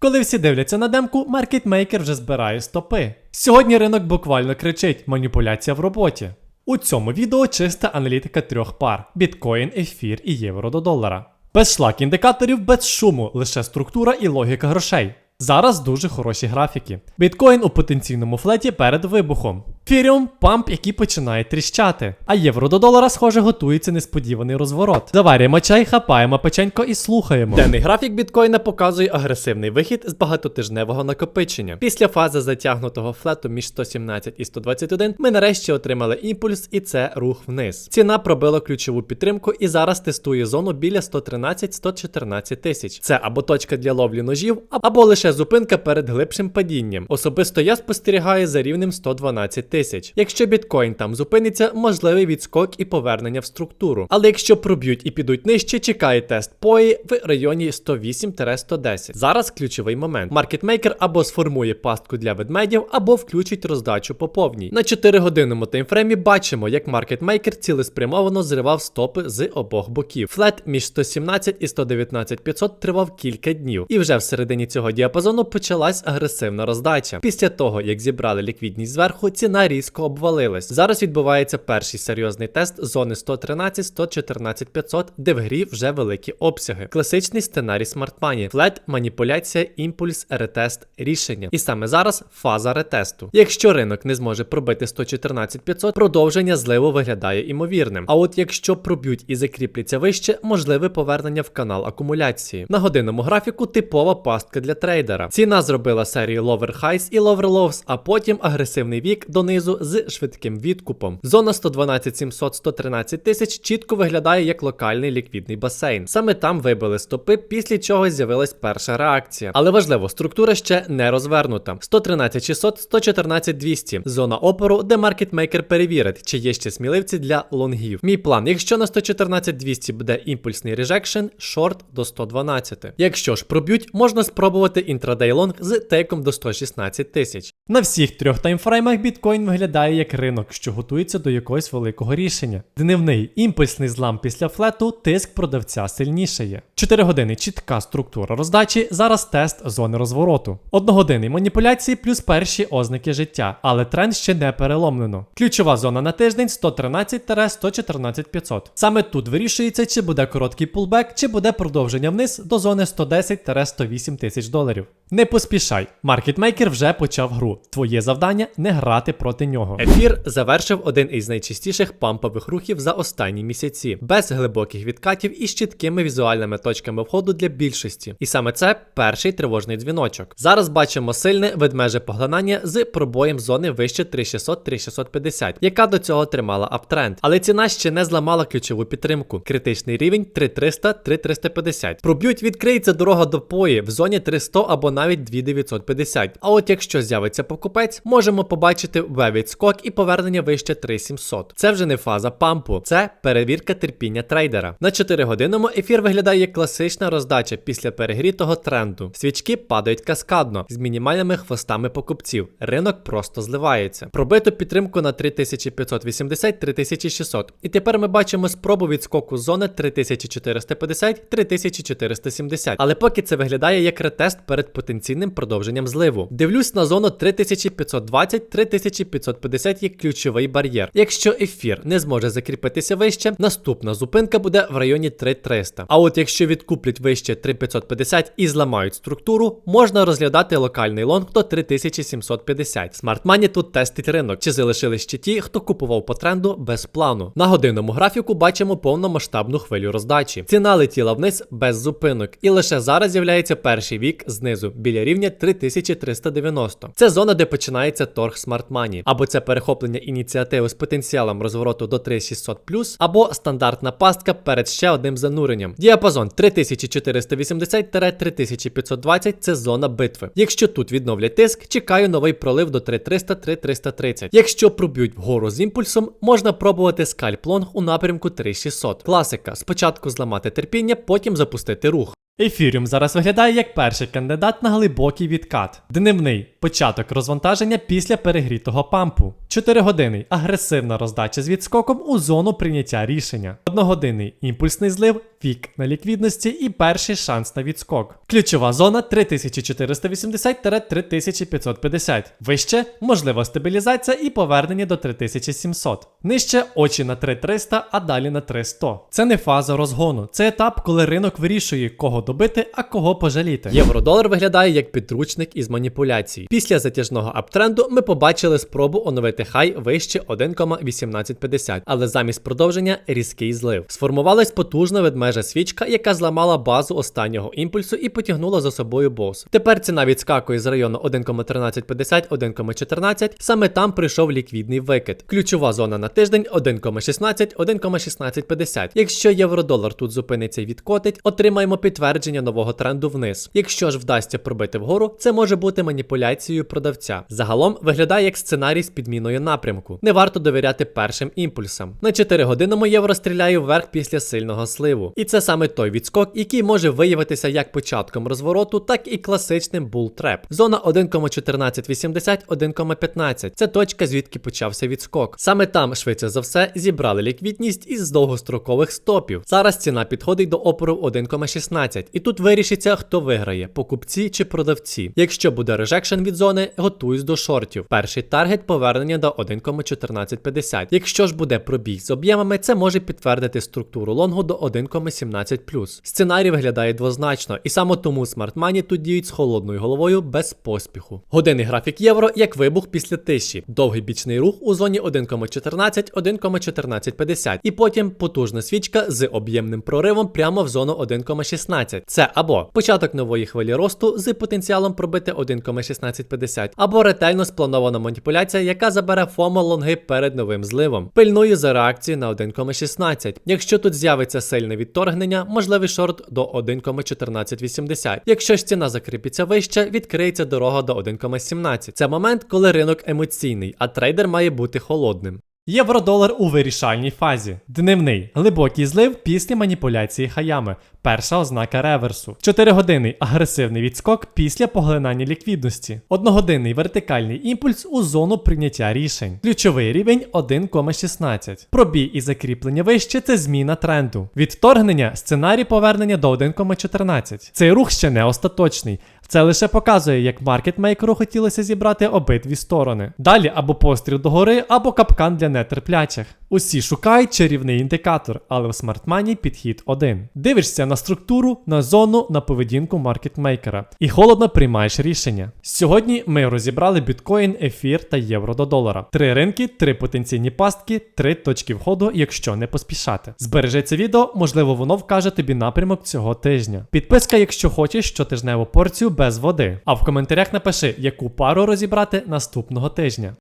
Коли всі дивляться на демку, маркетмейкер вже збирає стопи. Сьогодні ринок буквально кричить: маніпуляція в роботі. У цьому відео чиста аналітика трьох пар: біткоін, ефір і євро до долара. Без шлак індикаторів, без шуму, лише структура і логіка грошей. Зараз дуже хороші графіки. Біткоін у потенційному флеті перед вибухом. Фіріум памп, який починає тріщати. А євро до долара, схоже, готується несподіваний розворот. Заварюємо чай, хапаємо печенько і слухаємо. Денний графік біткоїна показує агресивний вихід з багатотижневого накопичення. Після фази затягнутого флету між 117 і 121 ми нарешті отримали імпульс, і це рух вниз. Ціна пробила ключову підтримку і зараз тестує зону біля 113-114 тисяч. Це або точка для ловлі ножів, або лише зупинка перед глибшим падінням. Особисто я спостерігаю за рівнем 112 тисяч. Якщо біткоін там зупиниться, можливий відскок і повернення в структуру. Але якщо проб'ють і підуть нижче, чекає тест пої в районі 108-110. Зараз ключовий момент. Маркетмейкер або сформує пастку для ведмедів, або включить роздачу по повній. На 4 годинному таймфреймі бачимо, як маркетмейкер цілеспрямовано зривав стопи з обох боків. Флет між 117 і 119 500 тривав кілька днів, і вже в середині цього діапазону почалась агресивна роздача. Після того, як зібрали ліквідність зверху, ціна різко обвалилась. Зараз відбувається перший серйозний тест зони 113-114 500, де в грі вже великі обсяги. Класичний сценарій смартмані. Флет, маніпуляція, імпульс, ретест, рішення. І саме зараз фаза ретесту. Якщо ринок не зможе пробити 114 500, продовження зливу виглядає імовірним. А от якщо проб'ють і закріпляться вище, можливе повернення в канал акумуляції. На годинному графіку типова пастка для трейдера. Ціна зробила серію lower highs і lower lows, а потім агресивний вік донизу з швидким відкупом. Зона 112 700 113 тисяч чітко виглядає як локальний ліквідний басейн. Саме там вибили стопи, після чого з'явилась перша реакція. Але важливо, структура ще не розвернута. 113 600 114 200. Зона опору, де маркетмейкер перевірить, чи є ще сміливці для лонгів. Мій план, якщо на 114 200 буде імпульсний режекшн, шорт до 112. Якщо ж проб'ють, можна спробувати інтрадей лонг з тейком до 116 тисяч. На всіх трьох таймфреймах біткоін виглядає як ринок, що готується до якогось великого рішення. Дневний імпульсний злам після флету, тиск продавця сильнішає. 4 години чітка структура роздачі, зараз тест зони розвороту. Одногодинний маніпуляції плюс перші ознаки життя, але тренд ще не переломлено. Ключова зона на тиждень 113-114 500. Саме тут вирішується, чи буде короткий пулбек, чи буде продовження вниз до зони 110-108 тисяч доларів. Не поспішай, маркетмейкер вже почав гру. Твоє завдання не грати проти нього. Ефір завершив один із найчастіших пампових рухів за останні місяці, без глибоких відкатів і з чіткими візуальними точками входу для більшості. І саме це перший тривожний дзвіночок. Зараз бачимо сильне ведмеже поглинання з пробоєм зони вище 3600-3650, яка до цього тримала аптренд. Але ціна ще не зламала ключову підтримку. Критичний рівень 3300-3350. Проб'ють, відкриється дорога до пої в зоні 300 або навіть 2950. А от якщо з'явиться покупець, можемо побачити V-відскок і повернення вище 3700. Це вже не фаза пампу, це перевірка терпіння трейдера. На 4 годинному ефір виглядає як класична роздача після перегрітого тренду. Свічки падають каскадно з мінімальними хвостами покупців. Ринок просто зливається. Пробито підтримку на 3580-3600. І тепер ми бачимо спробу відскоку зони 3450-3470. Але поки це виглядає як ретест перед потенційним продовженням зливу. Дивлюсь на зону 3520-3550 як ключовий бар'єр. Якщо ефір не зможе закріпитися вище, наступна зупинка буде в районі 3300. А от якщо відкуплять вище 3550 і зламають структуру, можна розглядати локальний лонг до 3750. Смартмані тут тестить ринок, чи залишились ще ті, хто купував по тренду без плану. На годинному графіку бачимо повномасштабну хвилю роздачі. Ціна летіла вниз без зупинок, і лише зараз з'являється перший вік знизу біля рівня 3390. Це зона, де починається торг смартмані, або це перехоплення ініціативи з потенціалом розвороту до 3600 або стандартна пастка перед ще одним зануренням. Діапазон 3480-3520 це зона битви. Якщо тут відновлять тиск, чекаю новий пролив до 3300-3330. Якщо проб'ють вгору з імпульсом, можна пробувати скальп лонг у напрямку 3600. Класика: спочатку зламати терпіння, потім запустити рух. Ефіріум зараз виглядає як перший кандидат на глибокий відкат. Дневний початок розвантаження після перегрітого пампу. 4-годинний агресивна роздача з відскоком у зону прийняття рішення. Одногодинний імпульсний злив, вік на ліквідності і перший шанс на відскок. Ключова зона 3480-3550. Вище можлива стабілізація і повернення до 3700. Нижче очі на 3300, а далі на 300. Це не фаза розгону, це етап, коли ринок вирішує, кого добити, а кого пожаліти. Євро-долар виглядає як підручник із маніпуляцій. Після затяжного аптренду ми побачили спробу оновити хай вище 1,1850, але замість продовження різкий злив. Сформувалась потужна ведмежа свічка, яка зламала базу останнього імпульсу і потягнула за собою бос. Тепер ціна відскакує з району 1,1350, 1,14. Саме там прийшов ліквідний викид. Ключова зона на тиждень 1,16, 1,1650. Якщо євро-долар тут зупиниться і відкотить, отримаємо підтвердження нового тренду вниз. Якщо ж вдасться пробити вгору, це може бути маніпуляцією продавця. Загалом виглядає як сценарій з підміною напрямку. Не варто довіряти першим імпульсам. На 4 годинному євро стріляє вверх після сильного сливу. І це саме той відскок, який може виявитися як початком розвороту, так і класичним бултреп. Зона 1,1480, 1,15. Це точка, звідки почався відскок. Саме там, швидше за все, зібрали ліквідність із довгострокових стопів. Зараз ціна підходить до опору 1,16. І тут вирішиться, хто виграє: покупці чи продавці. Якщо буде режекшн від зони, готуюсь до шортів. Перший таргет повернення до 1,1450. Якщо ж буде пробій з об'ємами, це може підтвердити структуру лонгу до 1,17. Сценарій виглядає двозначно, і саме тому Money тут діють з холодною головою без поспіху. Годинний графік євро як вибух після тиші, довгий бічний рух у зоні 1,14, 1,1450, і потім потужна свічка з об'ємним проривом прямо в зону 1,16. Це або початок нової хвилі росту з потенціалом пробити 1,1650, або ретельно спланована маніпуляція, яка забере фома лонги перед новим зливом. Пильнує за реакцією на 1,16. Якщо тут з'явиться сильне відторгнення, можливий шорт до 1,1480. Якщо ж ціна закріпиться вище, відкриється дорога до 1,17. Це момент, коли ринок емоційний, а трейдер має бути холодним. Євро-долар у вирішальній фазі. Дневний глибокий злив після маніпуляції хаями. Перша ознака реверсу. 4-годинний агресивний відскок після поглинання ліквідності. Одногодинний вертикальний імпульс у зону прийняття рішень. Ключовий рівень 1,16. Пробій і закріплення вище це зміна тренду. Відторгнення сценарій повернення до 1,14. Цей рух ще не остаточний. Це лише показує, як маркетмейкеру хотілося зібрати обидві сторони. Далі або постріл догори, або капкан для нетерплячих. Усі шукають чарівний індикатор, але в смартмані підхід один. Дивишся на структуру, на зону, на поведінку маркетмейкера і холодно приймаєш рішення. Сьогодні ми розібрали біткоін, ефір та євро до долара. Три ринки, три потенційні пастки, три точки входу, якщо не поспішати. Збережи це відео, можливо, воно вкаже тобі напрямок цього тижня. Підписка, якщо хочеш щотижневу порцію без води. А в коментарях напиши, яку пару розібрати наступного тижня.